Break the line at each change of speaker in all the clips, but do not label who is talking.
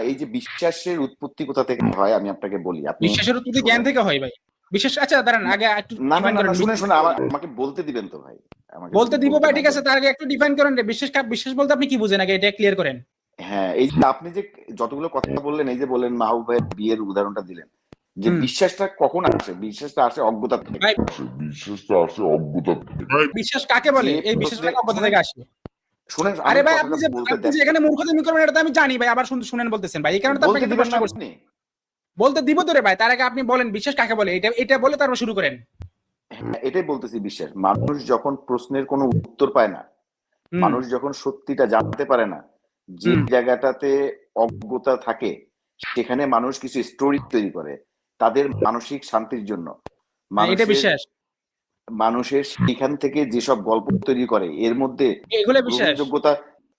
এই যে বিশ্বাসের উৎপত্তি কোথা থেকে হয় আমি আপনাকে বলি। আপনি
বিশ্বাসের উৎপত্তি জ্ঞান থেকে হয় ভাই। বিশ্বাস আচ্ছা দাঁড়ান আগে একটু
না না। শুনে শুনে আমাকে বলতে দিবেন তো ভাই। আমাকে
বলতে দিব ভাই ঠিক আছে তার আগে একটু ডিফাইন করেন রে বিশ্বাস কা- বিশ্বাস বলতে আপনি কি বুঝেন? আগে এটা ক্লিয়ার করেন।
হ্যাঁ এই যে আপনি যে যতগুলো কথা বললেন এই যে বললেন মাহবুব ভাইয়ের বিয়ের উদাহরণটা দিলেন যে বিশ্বাসটা কখন আসে? বিশ্বাসটা আসে অজ্ঞতা থেকে।
ভাই
বিশ্বাসটা আসে অজ্ঞতা থেকে।
বিশ্বাস কাকে বলে? এই বিশ্বাস
প্রশ্নে-
কোথা থেকে আসে?
শুনেন
আরে ভাই আপনি যে
বলতে
আপনি যে এখানে মূর্খতামি করবেন এটা তো আমি জানি ভাই আবার শুন- শুনেন বলতেছেন ভাই এই কারণে তো আপনাকে প্রশ্ন করছি বলতে দিব তো রে ভাই তার আগে আপনি বলেন বিশ্বাস কাকে বলে? এটা এটা বলে তারপর শুরু করেন।
হ্যাঁ, এটাই বলতেছি বিশ্বাস। মানুষ যখন প্রশ্নের কোনো উত্তর পায় না মানুষ যখন সত্যিটা জানতে পারে না যে জায়গাটাতে অজ্ঞতা থাকে সেখানে মানুষ কিছু স্টোরি তৈরি করে তাদের মানসিক শান্তির জন্য।
হ্যাঁ, এটা বিশ্বাস।
মানুষের সেখান থেকে যেসব গল্প তৈরি করে এর মধ্যে গ্রহণযোগ্যতা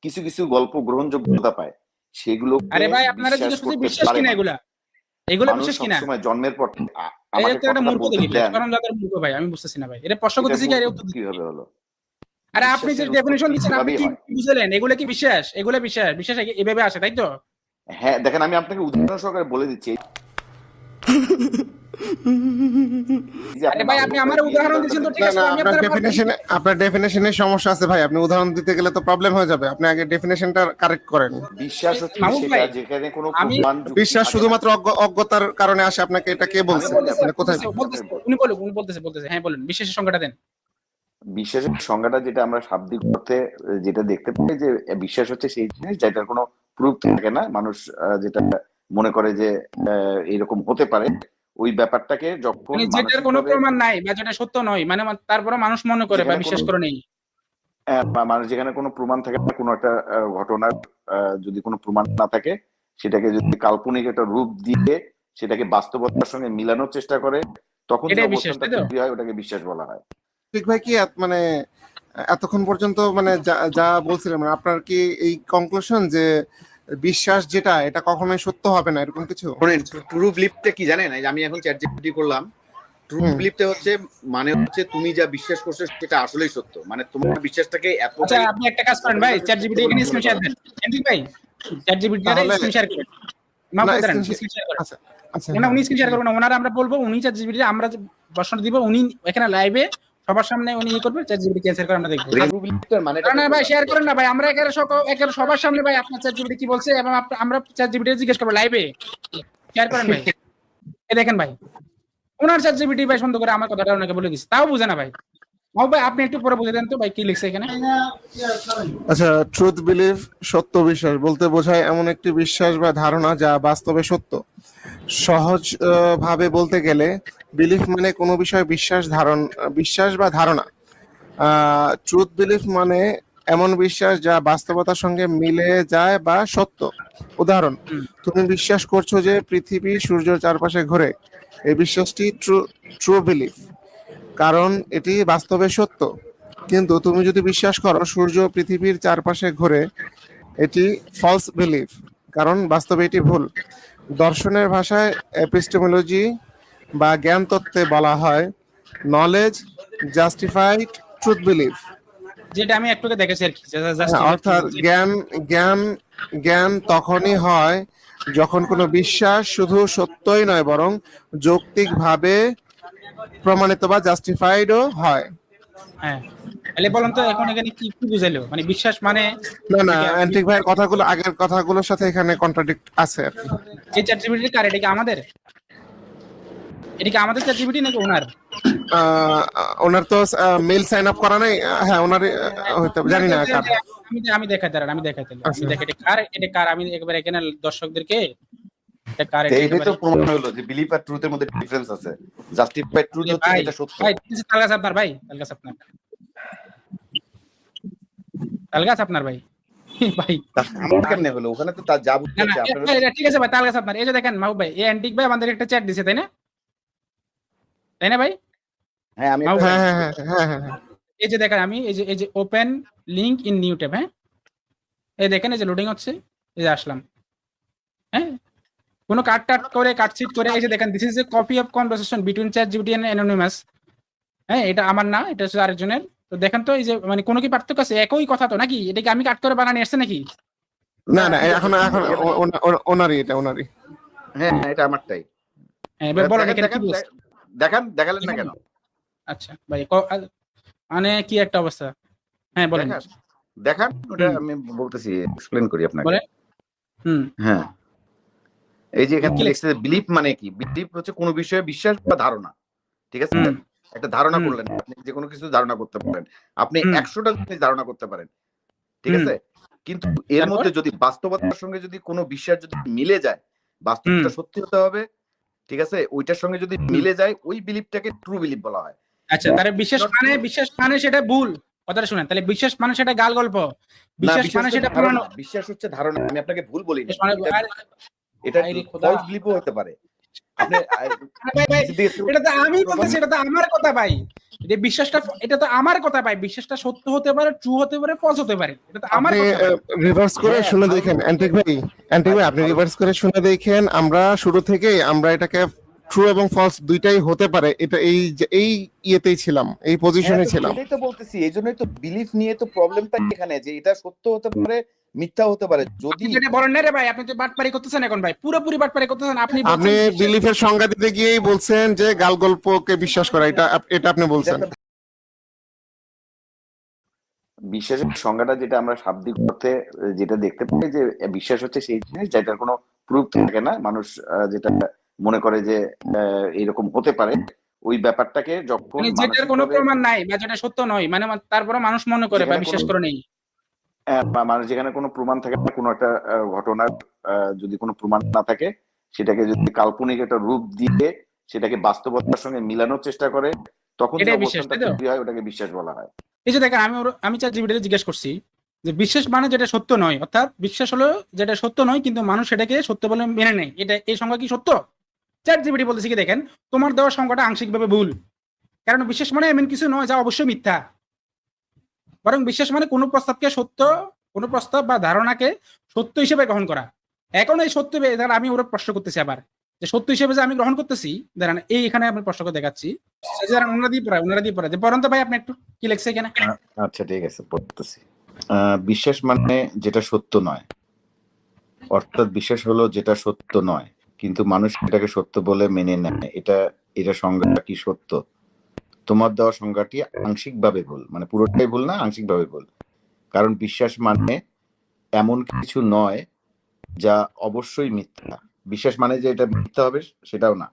কিছু কিছু গল্প গ্রহণযোগ্যতা পায়। সেগুলো
আরে ভাই আপনারা জিজ্ঞেস করতে বিশ্বাস কিনা এগুলা? এগুলো বিশ্বাস কিনা?
সময় জন্মের পর আমাকে
একটা মূর্খ দেখি কারণ যাদের মূর্খ ভাই আমি বুঝতেছি না ভাই। এটা প্রশ্ন করতেছি কি? আরে উত্তর।
কীভাবে হলো?
আরে আপনি যে ডেফিনেশন দিচ্ছেন আপনি কি বুঝলেন। এগুলো কি বিশ্বাস? এগুলো বিশ্বাস। বিশ্বাস এভাবে আসে তাই তো?
হ্যাঁ দেখেন আমি আপনাকে উদাহরণ সহকারে বলে দিচ্ছি। এই যে
আরে ভাই আপনি আমার উদাহরণ দিচ্ছেন তো ঠিক
না
আছে
না
আমি
আপনার
আপনার
ডেফিনেশনে সমস্যা আছে ভাই। আপনি উদাহরণ দিতে গেলে তো প্রবলেম হয়ে যাবে। আপনি আগে ডেফিনেশনটা কারেক্ট করেন।
বিশ্বাস হচ্ছে
মাহমুদ
সেটা
ভাই,
যেখানে কোনো
আমি-
প্রমাণ যুক্তি
বিশ্বাস শুধুমাত্র অজ্ঞতার কারণে আসে। আপনাকে এটা কে বলছে?
আমি বলছি,
কোথায়?
বলতেছে, বলতেছে, উনি বলুন উনি বলতেছে বলতেছে। হ্যাঁ বলুন বিশ্বাসের সংখ্যাটা দেন।
বিশ্বাসের সংজ্ঞাটা যেটা আমরা শাব্দিক অর্থে যেটা দেখতে পাই যে বিশ্বাস হচ্ছে সেই জিনিস যেটার কোনো প্রুফ থাকে না। মানুষ আহ, যেটা মনে করে যে আহ, এরকম হতে পারে। ওই ব্যাপারটাকে যখন
মানে যেটার কোনো প্রমাণ নাই বা যেটা সত্য নয় মানে তারপরে মানুষ মনে করে বা
যেখানে
বিশ্বাস
কোনো-
করে নেই
আহ, মানুষ যেখানে কোনো প্রমাণ থাকে না কোনো একটা ঘটনার যদি কোনো প্রমাণ না থাকে সেটাকে যদি কাল্পনিক একটা রূপ দিয়ে সেটাকে বাস্তবতার সঙ্গে মিলানোর চেষ্টা করে তখন যে
বিশ্বাস, তো?
হয় ওটাকে বিশ্বাস বলা হয়
ঠিক ভাই কি মানে এতক্ষণ পর্যন্ত মানে যা- যা বলছিলেন মানে আপনার কি এই কনক্লুশন যে বিশ্বাস যেটা এটা কখনোই সত্য হবে না এরকম কিছু?
ট্রু বিলিফটা কি জানেন? আমি এখন চ্যাট জিপিটি করলাম ট্রু
হুম।
বিলিফটা হচ্ছে মানে হচ্ছে তুমি যা বিশ্বাস করছ সেটা আসলেই সত্য। মানে তোমার বিশ্বাসটাকে এত
আচ্ছা আপনি একটা কাজ করেন ভাই চ্যাট জিপিটি এখানে স্ক্রিন শেয়ার দেন। এন্ডি ভাই চ্যাট জিপিটি
তাহলে-
স্ক্রিন শেয়ার করেন। মাফ
না,
করে দেন স্ক্রিন শেয়ার করেন।
আচ্ছা আচ্ছা।
উনি স্ক্রিন শেয়ার করবেন না ওনারা আমরা বলব উনি চ্যাট জিপিটি আমরা যে প্রশ্ন দিব উনি এখানে লাইভে সবার সামনে উনি ই করবে চ্যাট জিপিটি ক্যান্সেল করে আমরা দেখব।
মানে
না, না ভাই শেয়ার করেন না ভাই আমরা সক- এখানে সবার সামনে ভাই আপনার চ্যাট জিপিটি কি বলছে এবং আমরা চ্যাট জিপিটি জিজ্ঞেস করব লাইভে শেয়ার করেন ভাই। এই দেখেন ভাই ওনার চ্যাট জিপিটি ভাই সুন্দর করে আমার কথাটা ওনাকে বলে দিচ্ছে তাও বুঝে না ভাই। মাহবুব ভাই আপনি একটু পরে বুঝে দেন তো ভাই কি লিখছে এখানে।
আচ্ছা ট্রুথ বিলিভ সত্য বিশ্বাস বলতে বোঝায় এমন একটি বিশ্বাস বা ধারণা যা বাস্তবে সত্য। সহজ আহ, ভাবে বলতে গেলে বিলিফ মানে কোনো বিষয়ে বিশ্বাস ধারণ বিশ্বাস বা ধারণা। ট্রুথ বিলিফ মানে এমন বিশ্বাস যা বাস্তবতার সঙ্গে মিলে যায় বা সত্য। উদাহরণ তুমি বিশ্বাস করছ যে পৃথিবী সূর্যের চারপাশে ঘোরে। এই বিশ্বাসটি ট্রু ট্রু বিলিফ কারণ এটি বাস্তবে সত্য। কিন্তু তুমি যদি বিশ্বাস করো সূর্য পৃথিবীর চারপাশে ঘোরে এটি ফলস বিলিফ কারণ বাস্তবে এটি ভুল। দর্শনের ভাষায় এপিস্টেমোলজি বা জ্ঞান তত্ত্বে বলা হয় নলেজ জাস্টিফাইড ট্রুথ বিলিভ
যেটা আমি একটুকে দেখেছি আর কি
হ্যাঁ, অর্থাৎ জ্ঞান জ্ঞান জ্ঞান তখনই হয় যখন কোনো বিশ্বাস শুধু সত্যই নয় বরং যৌক্তিকভাবে প্রমাণিত বা জাস্টিফাইডও হয়।
হ্যাঁ তাহলে বলেন তো এখন এখানে কি কি বুঝাইলো? মানে বিশ্বাস মানে
না না অ্যান্টিক ভাইয়ের কথাগুলো আগের কথাগুলোর সাথে এখানে কন্ট্রাডিক্ট আছে আর কি।
এই চ্যাট জিপিটি কার এটা কি আমাদের? এটা কি আমাদের চ্যাট জিপিটি নাকি ওনার?
আহ, ওনার তো মেল সাইন আপ করা নাই। হ্যাঁ ওনার হয়তো জানি না কার।
আমি আমি দেখাই দাঁড়ান আমি দেখাই তাহলে আমি
আচ্ছা।
দেখাই এটা কার এটা কার? আমি একবার এখানে দর্শকদেরকে এটা কার এটা
এইটাই তো প্রমাণ হলো যে বিলিফ আর ট্রুথের মধ্যে ডিফারেন্স আছে। জাস্টিফাইড ট্রুথ হচ্ছে এটা সত্য।
ভাই তালগাছ আপনার ভাই তালগাছ আপনার। তালগাছ আপনার ভাই। ভাই।
কেমনে হলো? ওখানে তো যা বুঝতে
এ- ঠিক আছে ভাই তালগাছ আপনার। এই যে দেখেন মাহবুব ভাই এই অ্যান্টিক ভাই আমাদের একটা চ্যাট দিছে তাই না? তাই না ভাই?
হ্যাঁ আমি
হ্যাঁ হ্যাঁ হ্যাঁ হ্যাঁ।
এই যে দেখেন আমি এই যে এই যে open link in new tab হ্যাঁ? এই দেখেন এই যে লোডিং হচ্ছে এই যে আসলাম। হ্যাঁ? কোনো কাট টাট করে কাটছিট করে এই যে দেখেন this is a copy of conversation between chat GPT and anonymous হ্যাঁ এটা আমার না এটা হচ্ছে আরেকজনের। তো দেখেন তো এই যে মানে কোনো কি পার্থক্য আছে? একই কথা তো নাকি? এটা কি আমি কাট করে বানানি আসছে নাকি?
না না এখন এখন ওনারই এটা ওনারই।
হ্যাঁ হ্যাঁ, এটা আমারটাই।
হ্যাঁ, এবার
দেখান,
এখানে কি
দেখান, দেখালেন না কেন?
আচ্ছা ভাই মানে কি একটা অবস্থা? হ্যাঁ বলেন।
দেখান ওটা আমি বলতেছি এক্সপ্লেন করি আপনাকে।
হুম।
হ্যাঁ। এই যে এখানে লিখছে বিলিফ মানে কি? বিলিফ হচ্ছে কোনো বিষয়ে বিশ্বাস বা ধারণা ঠিক আছে? একটা ধারণা করলেন আপনি যে কোনো কিছু ধারণা করতে পারেন। আপনি। একশোটা জিনিস ধারণা করতে পারেন ঠিক আছে? কিন্তু এর মধ্যে যদি বাস্তবতার সঙ্গে যদি কোনো বিশ্বাস যদি মিলে যায় বাস্তবতা সত্যি হতে হবে ঠিক আছে? ওইটার সঙ্গে যদি মিলে যায় ওই বিলিফটাকে ট্রু বিলিফ বলা হয়।
আচ্ছা তাহলে বিশেষ মানে বিশেষ মানে সেটা ভুল। কথাটা শুনেন তাহলে বিশেষ মানে সেটা গাল গল্প।
বিশেষ
মানে সেটা পুরানো।
বিশ্বাস হচ্ছে ধারণা। আমি আপনাকে ভুল
বলি মানে
এটা ফলস বিলিফও হতে পারে।
আমি বলতেছি এটা তো আমার কথা ভাই। বিশ্বাসটা এটা তো আমার কথা ভাই। বিশ্বাসটা সত্য হতে পারে ট্রু হতে পারে ফলস হতে পারে। এটা তো আমার।
রিভার্স করে
হ্যাঁ,
শুনে দেখেন অ্যান্টিক ভাই অ্যান্টিক ভাই আপনি রিভার্স করে শুনে দেখেন আমরা শুরু থেকেই আমরা এটাকে ট্রু এবং ফলস দুইটাই হতে পারে এটা এই এই ইয়েতেই ছিলাম এই পজিশনে
হ্যাঁ,
ছিলাম।
সেটাই তো বলতেছি এই জন্যই তো বিলিফ নিয়ে তো প্রবলেমটা এখানে যে এটা সত্য হতে পারে মিথ্যা হতে পারে যদি
আপনি যেটা বলেন না রে ভাই আপনি তো বাটপারি করতেছেন এখন ভাই পুরোপুরি বাটপারি করতেছেন আপনি
আপনি বিলিফের সংজ্ঞা দিতে গিয়েই বলছেন যে গাল গল্পকে বিশ্বাস করা এটা এটা আপনি বলছেন।
বিশ্বাসের সংজ্ঞাটা যেটা আমরা শাব্দিক অর্থে যেটা দেখতে পাই যে বিশ্বাস হচ্ছে সেই জিনিস যেটার কোনো প্রুফ থাকে না মানুষ আহ, যেটা মনে করে যে এরকম হতে পারে ওই ব্যাপারটাকে যখন
মানে যেটার কোনো প্রমাণ নাই বা যেটা সত্য নয় মানে তারপরে মানুষ মনে করে বা বিশ্বাস করে নেই।
হ্যাঁ, বা মানুষ যেখানে কোনো প্রমাণ থাকে না কোনো একটা ঘটনার যদি কোনো প্রমাণ না থাকে সেটাকে যদি কাল্পনিক একটা রূপ দিয়ে সেটাকে বাস্তবতার সঙ্গে মিলানোর চেষ্টা করে তখন হয় ওটাকে বিশ্বাস বলা হয়।
এই যে দেখেন আমি আমি চার জিবিটাকে জিজ্ঞেস করছি যে বিশ্বাস মানে যেটা সত্য নয় অর্থাৎ বিশ্বাস হলো যেটা সত্য নয় কিন্তু মানুষ সেটাকে সত্য বলে মেনে নেয়। এটা এই সংখ্যা কি সত্য? চার জিবিটি বলতেছি কি দেখেন, তোমার দেওয়া সংখ্যাটা আংশিকভাবে ভুল। কারণ বিশেষ মানে এমন কিছু নয় যা অবশ্যই মিথ্যা। বরং বিশ্বাস মানে কোনো প্রস্তাবকে সত্য, কোনো প্রস্তাব বা ধারণাকে সত্য হিসেবে গ্রহণ করা। এখন এই সত্য আমি ওরা প্রশ্ন করতেছি আবার। যে সত্য হিসেবে যে আমি গ্রহণ করতেছি, দাঁড়ান, এই এখানে আমি প্রশ্ন করে দেখাচ্ছি। দাঁড়ান, ওনারা দিয়ে পড়ায়, ওনারা দিয়ে পড়ায়। ভাই, আপনি একটু কি লেখছে এখানে?
আচ্ছা ঠিক আছে, পড়তেছি। বিশ্বাস মানে যেটা সত্য নয়। অর্থাৎ বিশ্বাস হলো যেটা সত্য নয়। কিন্তু মানুষ এটাকে সত্য বলে মেনে নেয়। এটা এটা সংজ্ঞা কি সত্য? তোমার দেওয়া সংজ্ঞাটি আংশিকভাবে ভুল। মানে পুরোটাই ভুল না আংশিকভাবে ভুল। কারণ বিশ্বাস মানে এমন কিছু নয় যা অবশ্যই মিথ্যা। বিশ্বাস মানে যে এটা মিথ্যা হবে সেটাও না।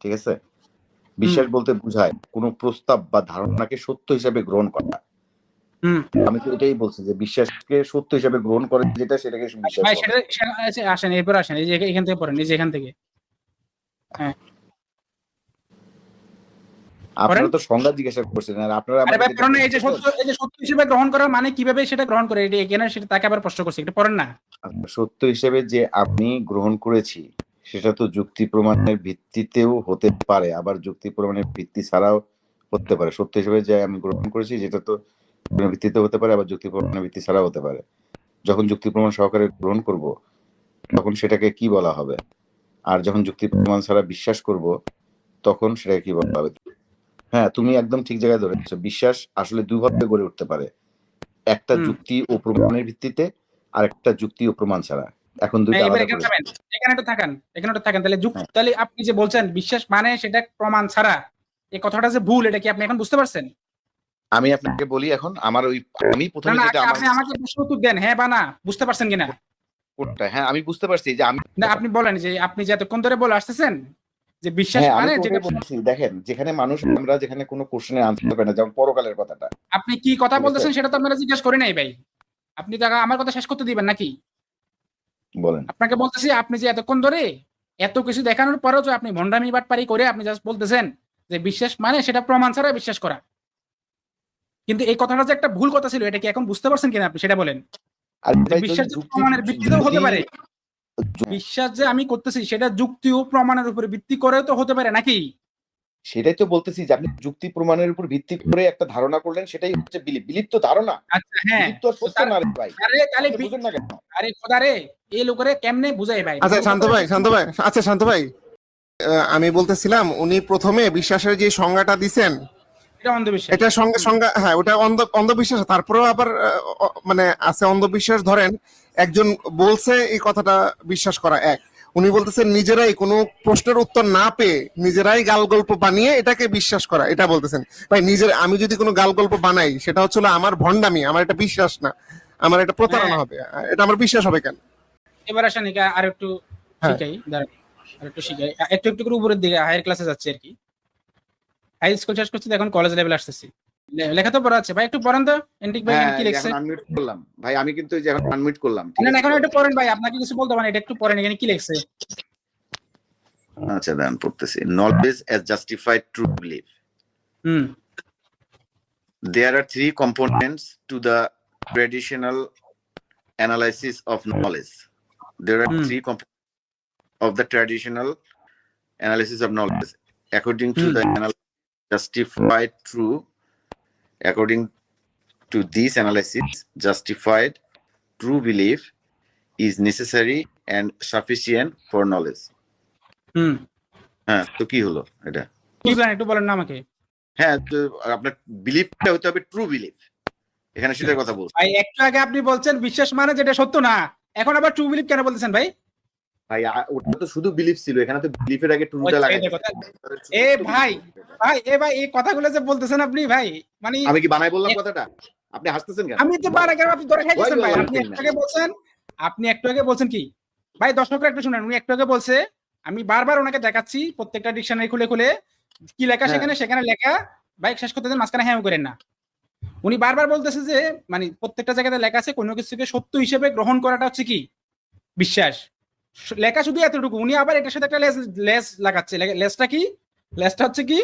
ঠিক আছে? বিশ্বাস বলতে বোঝায় কোনো প্রস্তাব বা ধারণাকে সত্য হিসাবে গ্রহণ করা। আমি তো এটাই বলছি যে বিশ্বাসকে সত্য হিসাবে গ্রহণ করে যেটা সেটাকে বিশ্বাস
আচ্ছা, আসেন এরপর আসেন এই যে এখান থেকে পড়েন এই যে এখান থেকে।
আপনারা তো সংজ্ঞা জিজ্ঞাসা করছেন আর আপনারা
এই যে সত্য এই যে সত্য হিসেবে গ্রহণ করা মানে কীভাবে সেটা গ্রহণ করে? এটা এখানে সেটা তাকে আবার প্রশ্ন করছে একটু পড়েন না।
আচ্ছা, সত্য হিসেবে যে আমি গ্রহণ করেছি সেটা তো যুক্তি প্রমাণের ভিত্তিতেও হতে পারে আবার যুক্তি প্রমাণের ভিত্তি ছাড়াও হতে পারে। সত্য হিসেবে যে আমি গ্রহণ করেছি যেটা তো ভিত্তিতে হতে পারে আবার যুক্তি প্রমাণের ভিত্তি ছাড়াও হতে পারে। যখন যুক্তি প্রমাণ সহকারে গ্রহণ করব তখন সেটাকে কি বলা হবে? আর যখন যুক্তি প্রমাণ ছাড়া বিশ্বাস করব তখন সেটাকে কি বলা হবে? হ্যাঁ তুমি একদম ঠিক জায়গায় ধরেছো। বিশ্বাস আসলে দুইভাবে গড়ে উঠতে পারে। একটা যুক্তি ও প্রমাণের ভিত্তিতে আর একটা যুক্তি ও প্রমাণ ছাড়া। এখন দুইটা আলাদা
এখানে
করে
থাকেন এখানে একটু থাকেন এখানে একটু থাকেন। তাহলে যুক্ত
হ্যাঁ।
তাহলে আপনি যে বলছেন বিশ্বাস মানে সেটা প্রমাণ ছাড়া এই কথাটা যে ভুল এটা কি আপনি এখন বুঝতে পারছেন?
আমি আপনাকে বলি এখন আমার ওই আমি প্রথমে যেটা
আপনি আমাকে প্রশ্ন উত্তর দেন হ্যাঁ বা না বুঝতে পারছেন কিনা?
কোনটা হ্যাঁ আমি বুঝতে পারছি যে আমি
না আপনি বলেন যে আপনি যে এতক্ষণ ধরে বলে আসতেছেন যে বিশ্বাস
হ্যাঁ
মানে যেটা
বলছি দেখেন যেখানে মানুষ আমরা যেখানে কোনো কোশ্চেনের আনসার পাই না যেমন পরকালের কথাটা।
আপনি কি কথা বলতেছেন সেটা তো আপনারা জিজ্ঞেস করে নাই ভাই। আপনি তো আমার কথা শেষ করতে দিবেন নাকি?
বলেন।
আপনাকে বলতেছি আপনি যে এতক্ষণ ধরে এত কিছু দেখানোর পরেও যে আপনি ভন্ডামি বাটপারি করে আপনি জাস্ট বলতেছেন যে বিশ্বাস মানে সেটা প্রমাণ ছাড়া বিশ্বাস করা। কিন্তু এই কথাটা যে একটা ভুল কথা ছিল এটা কি এখন বুঝতে পারছেন কিনা আপনি? সেটা বলেন। বিশ্বাস যে প্রমাণের ভিত্তিতেও হতে পারে। বিশ্বাস যে আমি করতেছি সেটা যুক্তি ও প্রমাণের উপরে ভিত্তি করেও তো হতে পারে নাকি?
সেটাই তো বলতেছি যে আপনি যুক্তি প্রমাণের উপর ভিত্তি করে একটা ধারণা করলেন সেটাই হচ্ছে বিলিপ বিলিপ তো ধারণা।
আচ্ছা হ্যাঁ।
ভাই।
আরে তাহলে
বুঝেন না কেন?
আরে খোদা রে এই লোকেরে কেমনে বুঝাই ভাই?
আচ্ছা শান্ত ভাই শান্ত ভাই আচ্ছা শান্ত ভাই। আহ, আমি বলতেছিলাম উনি প্রথমে বিশ্বাসের যে সংজ্ঞাটা দিছেন
এটা অন্ধবিশ্বাস।
এটা সংজ্ঞা সংজ্ঞা হ্যাঁ ওটা অন্ধ অন্ধবিশ্বাস। তারপরেও আবার মানে আছে অন্ধবিশ্বাস। ধরেন একজন বলছে এই কথাটা বিশ্বাস করা এক। উনি বলতেছেন নিজেরাই কোনো প্রশ্নের উত্তর না পেয়ে নিজেরাই গাল গল্প বানিয়ে এটাকে বিশ্বাস করা এটা বলতেছেন। ভাই নিজের আমি যদি কোনো গাল গল্প বানাই সেটা হচ্ছে আমার ভণ্ডামি আমার এটা বিশ্বাস না আমার এটা প্রতারণা
হ্যাঁ।
হবে। এটা আমার বিশ্বাস হবে কেন?
এবার আসেন আর একটু
হ্যাঁ।
শিখাই আর একটু শিখাই। একটু একটু করে উপরের দিকে হায়ার ক্লাসে যাচ্ছে আর কি। হাই স্কুল শেষ করছি এখন কলেজ লেভেল আসতেছি। লেখা তো পড়া আছে। ভাই একটু পড়েন তো। এন্টিক ভাই কি লিখছে?
আনমিউট করলাম। ভাই আমি কিন্তু এই যে এখন আনমিউট করলাম
না, এখন একটু পড়েন ভাই আপনাকে কিছু বলতে পারেন এটা একটু পড়েন এখানে কি লিখছে?
আচ্ছা দাঁড়ান পড়তেছি। Knowledge as justified true believe
hmm.
There are three components to the traditional analysis of knowledge. There are
Hmm.
three components of the traditional analysis of knowledge. According to the analysis justified true according to this analysis justified true belief is necessary and sufficient for knowledge.
হুম।
হ্যাঁ তো কি হলো এটা?
বুঝলেন একটু বলেন না আমাকে।
হ্যাঁ তো আপনার বিলিফটা হতে হবে ট্রু বিলিফ এখানে সেটার কথা বলছি।
ভাই একটু আগে আপনি বলছেন বিশ্বাস মানে যেটা সত্য না। এখন আবার ট্রু বিলিভ কেন বলতেছেন ভাই?
ভাই ওটা তো শুধু বিলিফ ছিল এখানে তো বিলিফের আগে ট্রুটা লাগাই
এ ভাই ভাই এ ভাই এই কথাগুলো যে বলতেছেন আপনি ভাই মানে
আমি কি বানাই বললাম কথাটা? আপনি হাসতেছেন কেন?
আমি তো বার আগে আপনি ধরে খাইছেন ভাই আপনি একটু আগে বলছেন আপনি একটু আগে বলছেন কি? ভাই দর্শকরা একটু শুনেন উনি একটু আগে বলছে আমি বারবার ওনাকে দেখাচ্ছি প্রত্যেকটা ডিকশনারি খুলে খুলে কি লেখা
হ্যাঁ।
সেখানে সেখানে লেখা বাইক শেষ করতে দেন মাঝখানে হ্যাঁ করেন না। উনি বারবার বলতেছে যে মানে প্রত্যেকটা জায়গাতে লেখা আছে কোনো কিছুকে সত্য হিসেবে গ্রহণ করাটা হচ্ছে কি? বিশ্বাস। লেখা শুধু এতটুকু। উনি আবার এটার সাথে একটা লেস লেস লাগাচ্ছে। লেসটা কি? লেসটা হচ্ছে কি?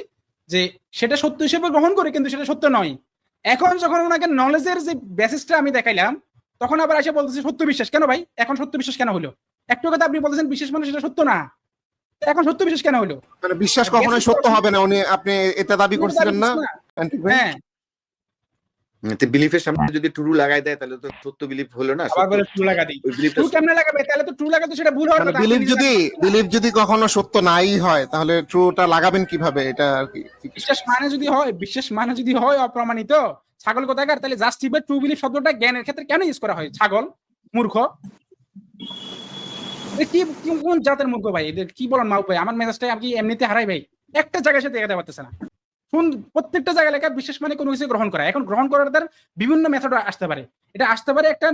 যে সেটা সত্য হিসেবে গ্রহণ করে কিন্তু সেটা সত্য নয়। এখন যখন ওনাকে নলেজের যে বেসিসটা আমি দেখাইলাম তখন আবার এসে বলতেছে সত্য বিশ্বাস কেন ভাই? এখন সত্য বিশ্বাস কেন হলো? একটু কথা আপনি বলতেছেন বিশ্বাস মানে সেটা সত্য না। এখন সত্য বিশ্বাস কেন হলো?
মানে বিশ্বাস কখনোই সত্য হবে না। উনি আপনি এটা দাবি করছিলেন না?
হ্যাঁ।
বিলিফের সামনে যদি ট্রু লাগাই দেয় তাহলে তো সত্য বিলিফ হলো না
আবার বলে ট্রু লাগা দিই।
ওই
ট্রু কেমনে লাগাবে? তাহলে তো ট্রু লাগাতে সেটা ভুল
মানে
কথা।
যদি বিলিভ যদি কখনো সত্য নাই হয় তাহলে ট্রুটা লাগাবেন কীভাবে? এটা আর কি
বিশ্বাস মানে যদি হয় বিশ্বাস মানে যদি হয় অপ্রমাণিত ছাগল কোথাকার তাহলে জাস্টিফাই ট্রু বিলিফ শব্দটা জ্ঞানের ক্ষেত্রে কেন ইউজ করা হয়? ছাগল? মূর্খ? কি কি- কোন জাতের মূর্খ ভাই? এদের কি বলেন মাউ ভাই আমার মেজাজটা আমি এমনিতে হারাই ভাই? একটা জায়গায় সাথে দেখাতে পারতেছে না। কোন প্রত্যেকটা জায়গা লেখা বিশ্বাস মানে কোনো কিছু গ্রহণ করা। এখন গ্রহণ করার তার বিভিন্ন মেথড আসতে পারে। এটা আসতে পারে একটা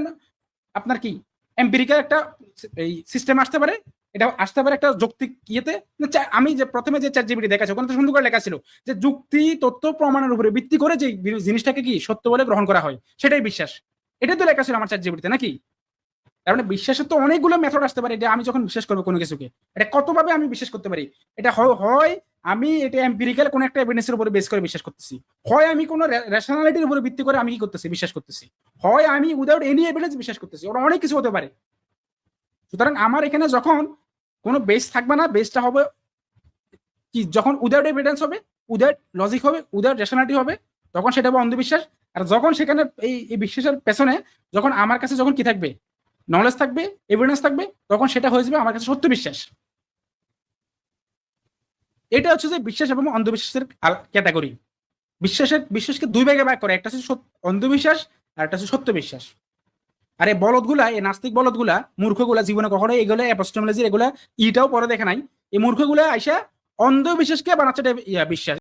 আপনার কি? এম্পিরিক্যাল একটা এই সিস্টেম আসতে পারে। এটা আসতে পারে একটা যৌক্তিক ইয়েতে। আমি যে প্রথমে যে চ্যাট জিবিটি দেখাচ্ছি ওখানে তো সুন্দর করে লেখা ছিল যে যুক্তি, তথ্য, প্রমাণের উপরে ভিত্তি করে যে জিনিসটাকে কি সত্য বলে গ্রহণ করা হয়, সেটাই বিশ্বাস। এটাই তো লেখা ছিল আমার চ্যাট জিবিটিতে নাকি? তার মানে বিশ্বাসের তো অনেকগুলো মেথড আসতে পারে, এটা আমি যখন বিশ্বাস করব কোনো কিছুকে, এটা কতভাবে আমি বিশ্বাস করতে পারি? এটা হয়- আমি এটা এম্পিরিক্যাল কোনো একটা এভিডেন্সের উপরে বেস করে বিশ্বাস করতেছি। হয় আমি কোনো রেশনালিটির উপরে ভিত্তি করে আমি কি করতেছি? বিশ্বাস করতেছি। হয় আমি উইদাউট এনি এভিডেন্স বিশ্বাস করতেছি। ওরা অনেক কিছু হতে পারে। সুতরাং আমার এখানে যখন কোনো বেস থাকবে না বেসটা হবে কি? যখন উইদাউট এভিডেন্স হবে উইদাউট লজিক হবে উইদাউট রেশনালিটি হবে, তখন সেটা হবে অন্ধবিশ্বাস। আর যখন সেখানে এই বিশ্বাসের পেছনে, যখন আমার কাছে যখন কি থাকবে? নলেজ থাকবে এভিডেন্স থাকবে, তখন সেটা হয়ে যাবে আমার কাছে সত্য বিশ্বাস। এটা হচ্ছে যে বিশ্বাস এবং অন্ধবিশ্বাসের ক্যাটাগরি বিশ্বাসের, বিশ্বাসকে দুই ভাগে ভাগ করে, একটা হচ্ছে অন্ধবিশ্বাস আর একটা হচ্ছে সত্য বিশ্বাস আর এই বলদগুলা, এই নাস্তিক বলদগুলা, মূর্খগুলা জীবনে কখনো এগুলো অ্যাপোস্টোমোলজি এগুলা ইটাও পরে দেখে নাই। এই মূর্খগুলা আইসা অন্ধবিশ্বাসকে বানাচ্ছে বিশ্বাস।